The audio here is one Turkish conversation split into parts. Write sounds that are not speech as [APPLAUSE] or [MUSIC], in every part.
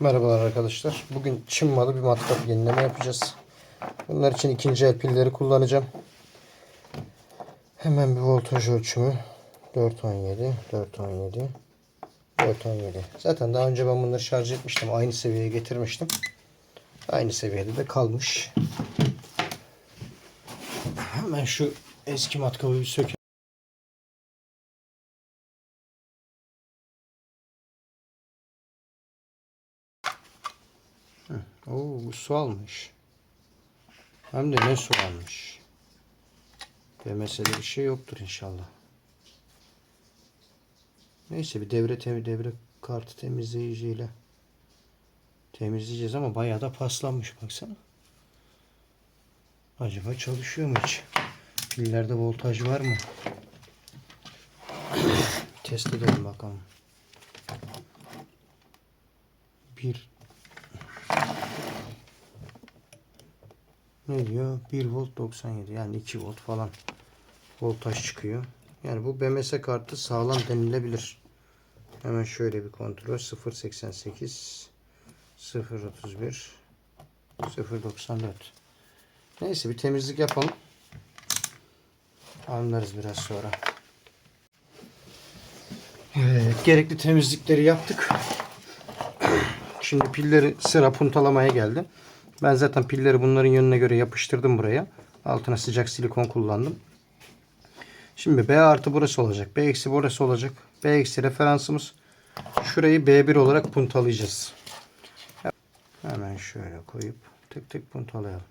Merhabalar arkadaşlar. Bugün Çin malı bir matkap yenileme yapacağız. Bunlar için ikinci el pilleri kullanacağım. Hemen bir voltaj ölçümü. 417, 417, 417. Zaten daha önce ben bunları şarj etmiştim. Aynı seviyeye getirmiştim. Aynı seviyede de kalmış. Hemen şu eski matkabı bir sökelim. Oo, bu su almış. Hem de ne su almış. Demesede bir şey yoktur inşallah. Neyse bir devre tem devre kartı temizleyiciyle temizleyeceğiz ama bayağı da paslanmış baksana. Acaba çalışıyor mu hiç? Pillerde voltaj var mı? [COUGHS] Test edelim bakalım. Bir ne diyor? 1 volt 97 yani 2 volt falan voltaj çıkıyor. Yani bu BMS kartı sağlam denilebilir. Hemen şöyle bir kontrol 088 031 094 Neyse bir temizlik yapalım. Anlarız biraz sonra. Evet, gerekli temizlikleri yaptık. [CLEARS THROAT] Şimdi pilleri sıra puntalamaya geldi. Ben zaten pilleri bunların yönüne göre yapıştırdım buraya. Altına sıcak silikon kullandım. Şimdi B artı burası olacak. B eksi burası olacak. B eksi referansımız. Şurayı B1 olarak puntalayacağız. Hemen şöyle koyup tık tık puntalayalım.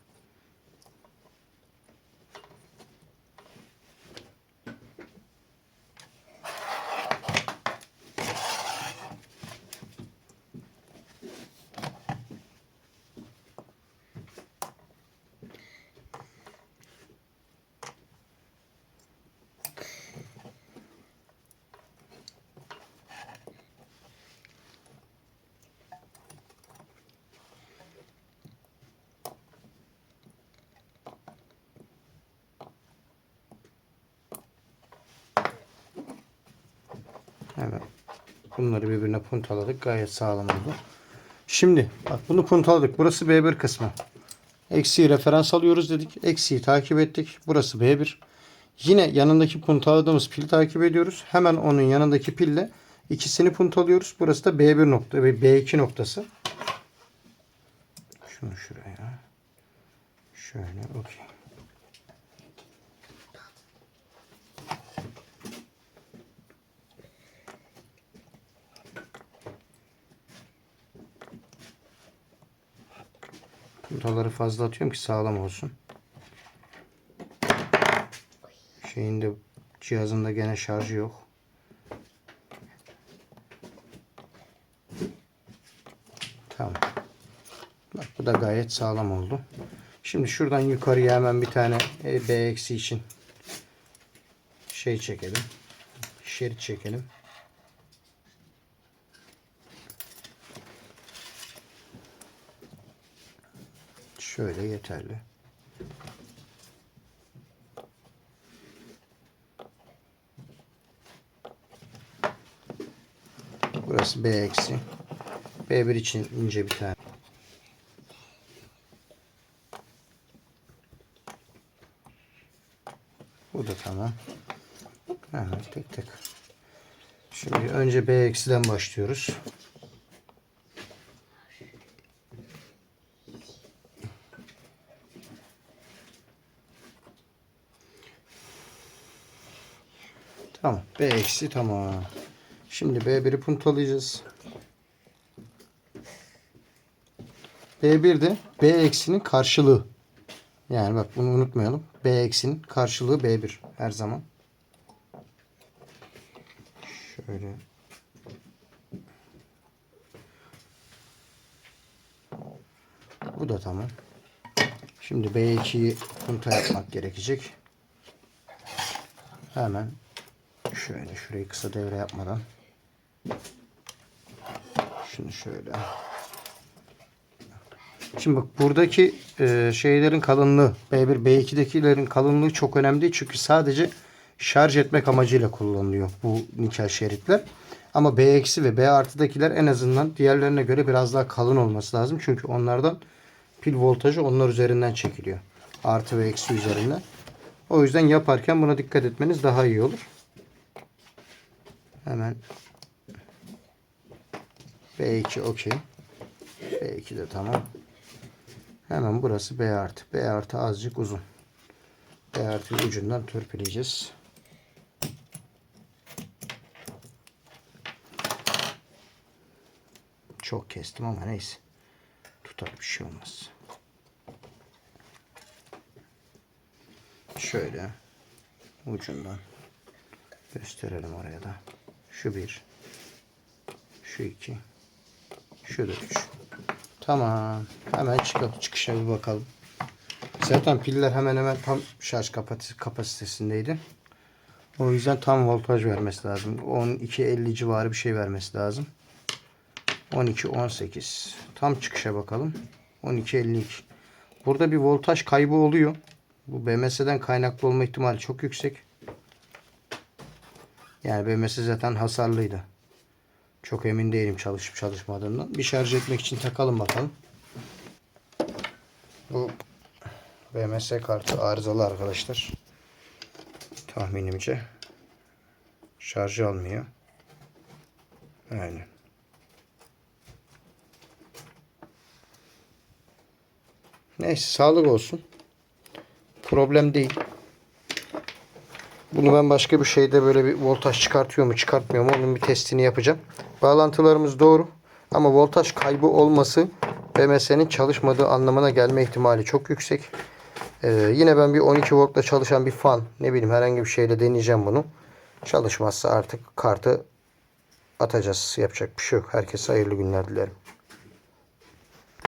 Evet. Bunları birbirine puntaladık. Gayet sağlam oldu. Şimdi bak bunu puntaladık. Burası B1 kısmı. Eksiği referans alıyoruz dedik. Eksiği takip ettik. Burası B1. Yine yanındaki puntaladığımız pil takip ediyoruz. Hemen onun yanındaki pille ikisini puntalıyoruz. Burası da B1 nokta ve B2 noktası. Şunu şuraya. Şöyle okey. Puntaları fazla atıyorum ki sağlam olsun. Şeyinde cihazında gene şarjı yok. Tamam. Bak bu da gayet sağlam oldu. Şimdi şuradan yukarıya hemen bir tane e, B eksi için şey çekelim. Şerit çekelim. Şöyle yeterli. Burası B eksi. B1 için ince bir tane. Bu da tamam. Evet tek tek. Şimdi önce B eksiden başlıyoruz. Tamam. B eksi tamam. Şimdi B1'i puntalayacağız. B1 de B eksinin karşılığı. Yani bak bunu unutmayalım. B eksinin karşılığı B1 her zaman. Şöyle. Bu da tamam. Şimdi B2'yi punta yapmak gerekecek. Hemen Şöyle şurayı kısa devre yapmadan. Şunu şöyle. Şimdi bak buradaki e, şeylerin kalınlığı B1 B2'dekilerin kalınlığı çok önemli. Çünkü sadece şarj etmek amacıyla kullanılıyor bu nikel şeritler. Ama B eksi ve B artıdakiler en azından diğerlerine göre biraz daha kalın olması lazım. Çünkü onlardan pil voltajı onlar üzerinden çekiliyor. Artı ve eksi üzerinden. O yüzden yaparken buna dikkat etmeniz daha iyi olur. Hemen B2 okey. B2 de tamam. Hemen burası B artı. B artı azıcık uzun. B artı ucundan törpüleyeceğiz. Çok kestim ama neyse. Tutar bir şey olmaz. Şöyle ucundan gösterelim oraya da. Şu bir. Şu iki. Şu da üç. Tamam. Hemen çıkalım. Çıkışa bir bakalım. Zaten piller hemen hemen tam şarj kapasitesi- kapasitesindeydi. O yüzden tam voltaj vermesi lazım. 12-50 civarı bir şey vermesi lazım. 12-18. Tam çıkışa bakalım. 12-52. Burada bir voltaj kaybı oluyor. Bu BMS'den kaynaklı olma ihtimali çok yüksek. Yani BMS zaten hasarlıydı. Çok emin değilim çalışıp çalışmadığından. Bir şarj etmek için takalım bakalım. Bu BMS kartı arızalı arkadaşlar. Tahminimce. Şarjı almıyor. Aynen. Neyse sağlık olsun. Problem değil. Bunu ben başka bir şeyde böyle bir voltaj çıkartıyor mu çıkartmıyor mu onun bir testini yapacağım. Bağlantılarımız doğru. Ama voltaj kaybı olması BMS'nin çalışmadığı anlamına gelme ihtimali çok yüksek. Ee, yine ben bir 12 voltla çalışan bir fan ne bileyim herhangi bir şeyle deneyeceğim bunu. Çalışmazsa artık kartı atacağız. Yapacak bir şey yok. Herkese hayırlı günler dilerim.